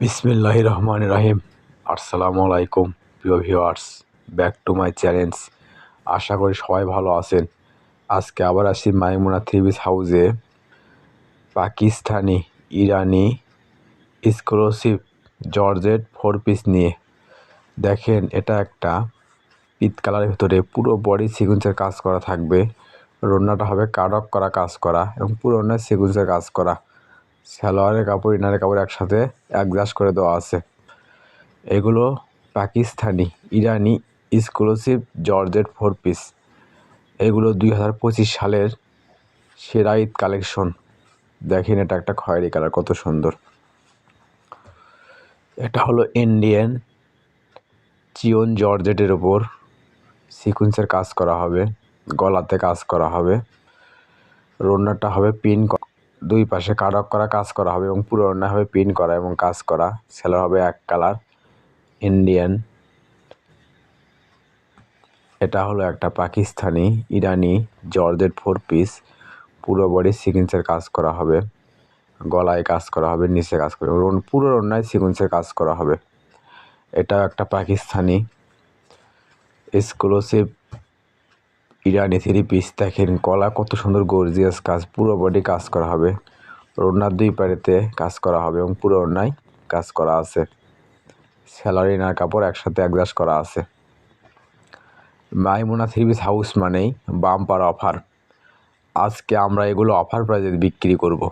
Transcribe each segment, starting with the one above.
বিসমিল্লাহ রহমান রাহিম। আসসালামু আলাইকুম, প্রিয় viewers back to my challenge আশা করি সবাই ভালো আছেন। আজকে আবার আসি মাইমুনা থ্রিবিস হাউসে। পাকিস্তানি, ইরানি এক্সক্লুসিভ জর্জেট ফোর পিস নিয়ে। দেখেন, এটা একটা পিত কালারের ভিতরে পুরো বডি সিকুয়েন্সের কাজ করা থাকবে। রন্নাটা হবে কাডক করা কাজ করা এবং পুরো অন্যায় সিকুয়েন্সের কাজ করা। সালোয়ারের কাপড়, ইনারের কাপড় একসাথে অ্যাডজাস্ট করে দেওয়া আছে। এগুলো পাকিস্তানি, ইরানি এক্সক্লুসিভ জর্জেট ফোর পিস এগুলো দুই হাজার পঁচিশ সালের সেরা ঈদ কালেকশন দেখেন এটা একটা খয়েরি কালার কত সুন্দর। এটা হলো ইন্ডিয়ান চিয়ন জর্জেটের ওপর সিকুয়েন্সের কাজ করা হবে, গলাতে কাজ করা হবে। রোনারটা হবে পিন দুই পাশে কাটক করা কাজ করা হবে এবং পুরো ওড়না হবে পিন করা এবং কাজ করা। সেলার হবে এক কালার, ইন্ডিয়ান। এটা হলো একটা পাকিস্তানি, ইরানি, জর্জেট ফোর পিস। পুরো বডি সিকুয়েন্সের কাজ করা হবে। গলায় কাজ করা হবে, নিচে কাজ করা হবে পুরো ওড়নায় সিকুয়েন্সের কাজ করা হবে। এটা একটা পাকিস্তানি। এক্সক্লুসিভ ইরানি থ্রি পিস, দেখেন কলা কত সুন্দর গর্জিয়াস কাজ, পুরো বডি কাজ করা হবে। ওড়নার দুই পাড়েতে কাজ করা হবে এবং পুরো ওড়নায় কাজ করা আছে। স্যালারি না কাপড়, একসাথে অ্যাডজাস্ট করা আছে। মাইমুনা থ্রি পিস হাউস মানেই বাম্পার অফার। আজকে আমরা এগুলো অফার প্রাইজে বিক্রি করব।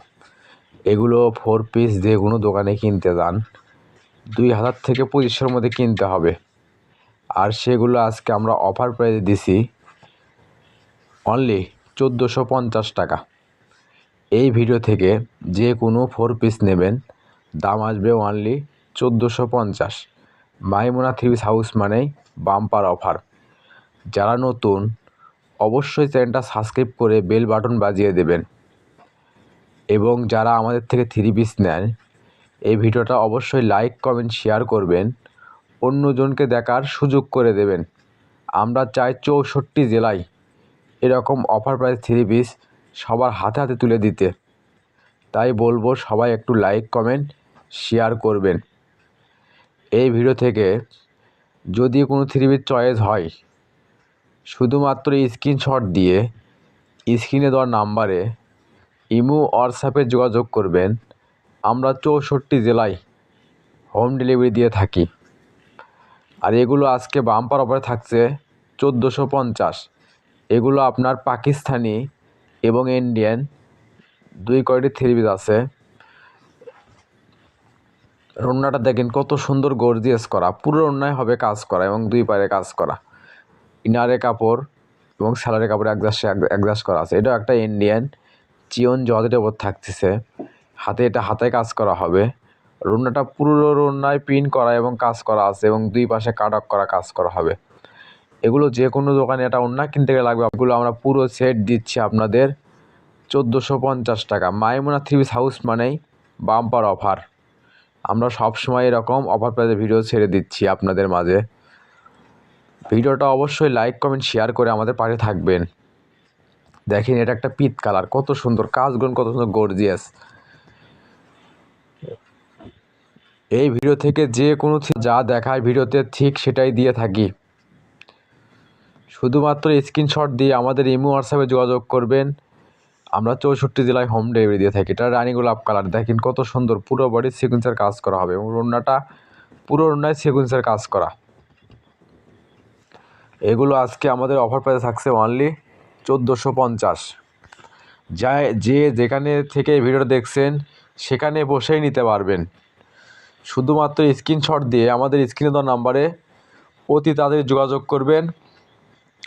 এগুলো ফোর পিস যে কোনো দোকানে কিনতে যান, দুই হাজার থেকে পঁচিশশোর মধ্যে কিনতে হবে। আর সেগুলো আজকে আমরা অফার প্রাইজে দিছি অনলি চোদ্দোশো পঞ্চাশ টাকা। এই ভিডিও থেকে যে কোনো ফোর পিস নেবেন, দাম আসবে অনলি চোদ্দোশো পঞ্চাশ। মাইমোনা থ্রি হাউস মানেই বাম্পার অফার যারা নতুন, অবশ্যই চ্যানেলটা সাবস্ক্রাইব করে বেল বাটন বাজিয়ে দেবেন। এবং যারা আমাদের থেকে থ্রি পিস নেন, এই ভিডিওটা অবশ্যই লাইক কমেন্ট শেয়ার করবেন। অন্যজনকে দেখার সুযোগ করে দেবেন। আমরা চাই চৌষট্টি জেলায় এরকম অফার প্রাইস থ্রি পিস সবার হাতে হাতে তুলে দিতে। তাই বলব সবাই একটু লাইক কমেন্ট শেয়ার করবেন। এই ভিডিও থেকে যদি কোনো থ্রি পিস চয়েস হয়, শুধুমাত্র স্ক্রিনশট দিয়ে স্ক্রিনে দেওয়ার নাম্বারে ইমো হোয়াটসঅ্যাপে যোগাযোগ করবেন। আমরা চৌষট্টি জেলায় হোম ডেলিভারি দিয়ে থাকি। আর এগুলো আজকে বাম্পার অফারে থাকছে চোদ্দোশো পঞ্চাশ। এগুলো আপনার পাকিস্তানি এবং ইন্ডিয়ান। দুই কয়টি থ্রি পিস আছে। রন্নাটা দেখেন কত সুন্দর গর্জিয়াস করা। পুরো রন্নায় হবে কাজ করা এবং দুই পায়ে কাজ করা। ইনারে কাপড় এবং স্যালারি কাপড় একজাস্ট একজাস্ট করা আছে। এটা একটা ইন্ডিয়ান। চিয়ন জজের ওপর থাকতেছে। হাতে এটা হাতে কাজ করা হবে। রুনাটা পুরো রুনায় পিন করা এবং কাজ করা আছে এবং দুই পাশে কাটক করা কাজ করা হবে। এগুলো যে কোনো দোকানে এটা অন্য কিনতে গেলে লাগবে। এগুলো আমরা পুরো সেট দিচ্ছি আপনাদের চোদ্দোশো পঞ্চাশ টাকা। মাইমোনা থ্রি পিস হাউস মানেই বাম্পার অফার আমরা সব সময় এরকম অফার প্রাইজে ভিডিও ছেড়ে দিচ্ছি আপনাদের মাঝে। ভিডিওটা অবশ্যই লাইক কমেন্ট শেয়ার করে আমাদের পাশে থাকবেন। দেখেন এটা একটা পিত কালার, কত সুন্দর কাজগুলো কত সুন্দর গর্জিয়াস এই ভিডিও থেকে যে কোনো যা দেখায় ভিডিওতে ঠিক সেটাই দিয়ে থাকি। শুধুমাত্র স্ক্রিনশট দিয়ে আমাদের ইমো হোয়াটসঅ্যাপে যোগাযোগ করবেন। আমরা চৌষট্টি জেলায় হোম ডেলিভারি দিয়ে থাকি। এটা রানী গোলাপ কালার দেখেন কত সুন্দর পুরো বডি সিকুয়েন্সের কাজ করা হবে এবং রন্নাটা পুরো রন্নায় সিকুয়েন্সের কাজ করা। এগুলো আজকে আমাদের অফার প্রাইস থাকছে অনলি চোদ্দোশো পঞ্চাশ। যা যে যেখানে থেকে ভিডিওটা দেখছেন, সেখানে বসেই নিতে পারবেন। শুধুমাত্র স্ক্রিনশট দিয়ে আমাদের স্ক্রিনে দেওয়া নাম্বারে অতি তাদের যোগাযোগ করবেন।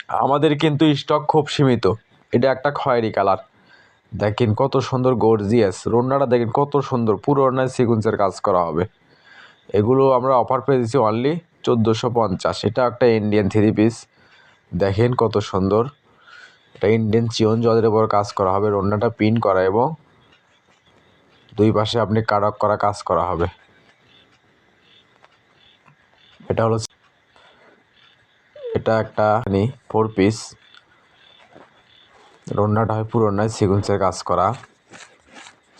আমাদের কিন্তু স্টক খুব সীমিত। এটা একটা খয়েরি কালার দেখেন কত সুন্দর গর্জিয়াস রন্নাটা দেখেন কত সুন্দর। পুরো রন্নায় সিকুয়েন্সের কাজ করা হবে। এগুলো আমরা অফার পেয়ে দিচ্ছি অনলি চোদ্দোশো পঞ্চাশ। এটা একটা ইন্ডিয়ান থ্রি পিস দেখেন কত সুন্দর। এটা ইন্ডিয়ান চিয়ন জলের উপর কাজ করা হবে। রন্নাটা পিন করা এবং দুই পাশে আপনি কারক করা কাজ করা হবে। এটা হলো এটা একটা ফোর পিস রন্নাটা হয় পুরো নয় সিকুয়েন্সের কাজ করা।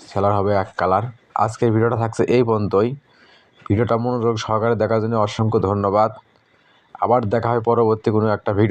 সেলার হবে এক কালার আজকের ভিডিওটা থাকছে এই পর্যন্তই। ভিডিওটা মনোযোগ সহকারে দেখার জন্য অসংখ্য ধন্যবাদ। আবার দেখা হয় পরবর্তী কোনো একটা ভিডিও